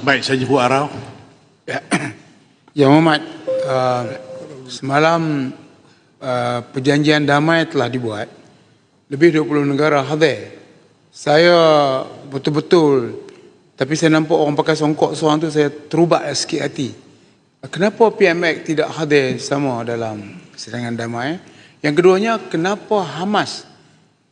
Baik, saya jemput Arau. Ya Muhammad, uh, semalam uh, perjanjian damai telah dibuat. Lebih 20 negara hadir. Saya betul-betul, tapi saya nampak orang pakai songkok seorang tu, saya terubat sikit hati. Kenapa PMX tidak hadir sama dalam persidangan damai? Yang keduanya, kenapa Hamas?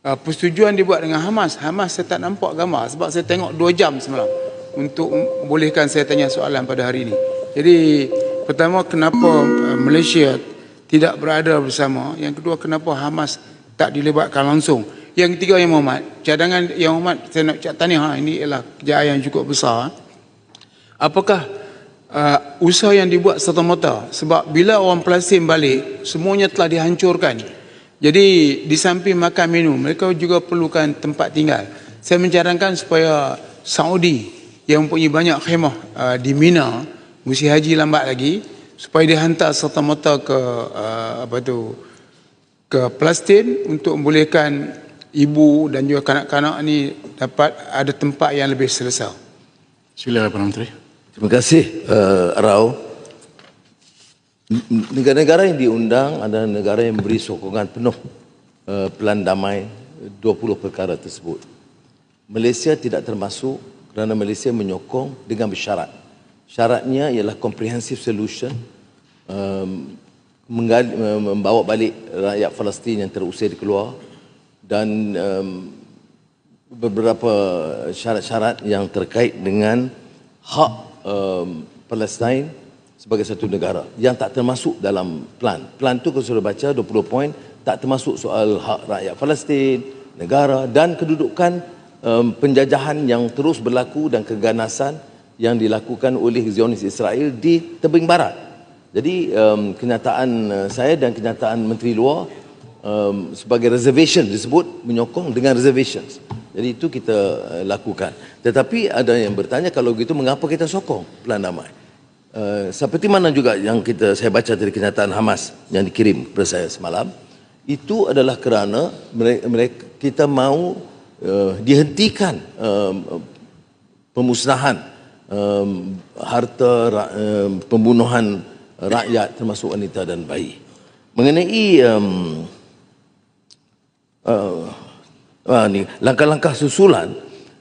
Uh, persetujuan dibuat dengan Hamas. Hamas saya tak nampak gambar sebab saya tengok dua jam semalam untuk bolehkan saya tanya soalan pada hari ini. Jadi pertama kenapa uh, Malaysia tidak berada bersama? Yang kedua kenapa Hamas tak dilibatkan langsung? Yang ketiga yang Muhammad, cadangan yang Muhammad saya nak tanya ha, ini ialah kejayaan yang cukup besar. Apakah uh, usaha yang dibuat serta-merta sebab bila orang Palestin balik semuanya telah dihancurkan. Jadi di samping makan minum mereka juga perlukan tempat tinggal. Saya mencadangkan supaya Saudi yang mempunyai banyak khemah uh, di Mina musim haji lambat lagi supaya dihantar serta-merta ke uh, apa tu ke Palestin untuk membolehkan ibu dan juga kanak-kanak ni dapat ada tempat yang lebih selesa. Silakan Menteri. Terima kasih uh, Rao. Negara-negara yang diundang adalah negara yang memberi sokongan penuh uh, pelan damai 20 perkara tersebut. Malaysia tidak termasuk kerana Malaysia menyokong dengan bersyarat. Syaratnya ialah comprehensive solution um, menggali, membawa balik rakyat Palestin yang terusir keluar dan um, beberapa syarat-syarat yang terkait dengan hak um, Palestin sebagai satu negara yang tak termasuk dalam plan. Plan tu kalau sudah baca 20 poin tak termasuk soal hak rakyat Palestin, negara dan kedudukan um, penjajahan yang terus berlaku dan keganasan yang dilakukan oleh Zionis Israel di tebing barat. Jadi um, kenyataan uh, saya dan kenyataan Menteri Luar um, sebagai reservation disebut menyokong dengan reservations. Jadi itu kita uh, lakukan. Tetapi ada yang bertanya kalau begitu mengapa kita sokong plan damai? Uh, seperti mana juga yang kita saya baca dari kenyataan Hamas yang dikirim kepada saya semalam itu adalah kerana mereka, mereka kita mahu uh, dihentikan um, pemusnahan um, harta um, pembunuhan rakyat termasuk wanita dan bayi mengenai um, uh, uh, ni langkah-langkah susulan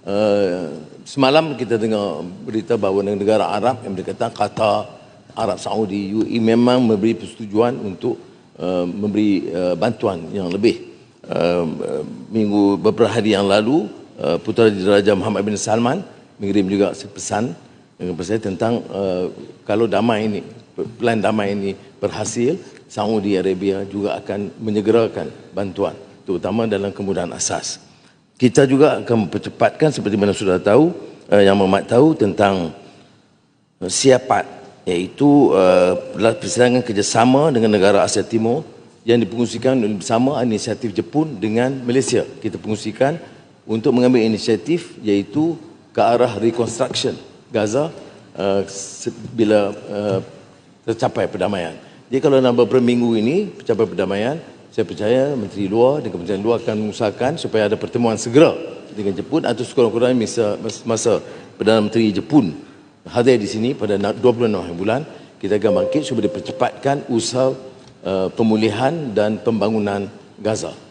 uh, semalam kita dengar berita bahawa negara Arab yang berkaitan Qatar, Arab Saudi, UAE memang memberi persetujuan untuk uh, memberi uh, bantuan yang lebih. Uh, minggu beberapa hari yang lalu uh, Putera Raja Muhammad bin Salman mengirim juga pesan dengan saya tentang uh, kalau damai ini plan damai ini berhasil Saudi Arabia juga akan menyegerakan bantuan terutama dalam kemudahan asas. Kita juga akan mempercepatkan seperti mana sudah tahu uh, yang Muhammad tahu tentang uh, siapat iaitu uh, persidangan kerjasama dengan negara Asia Timur yang dipengungsikan bersama inisiatif Jepun dengan Malaysia. Kita pengungsikan untuk mengambil inisiatif iaitu ke arah reconstruction Gaza uh, bila uh, tercapai perdamaian. Jadi kalau dalam beberapa minggu ini tercapai perdamaian, saya percaya Menteri Luar dan Kementerian Luar akan mengusahakan supaya ada pertemuan segera dengan Jepun atau sekurang-kurangnya masa, masa Perdana Menteri Jepun hadir di sini pada 26 bulan kita akan bangkit supaya dipercepatkan usaha uh, pemulihan dan pembangunan Gaza.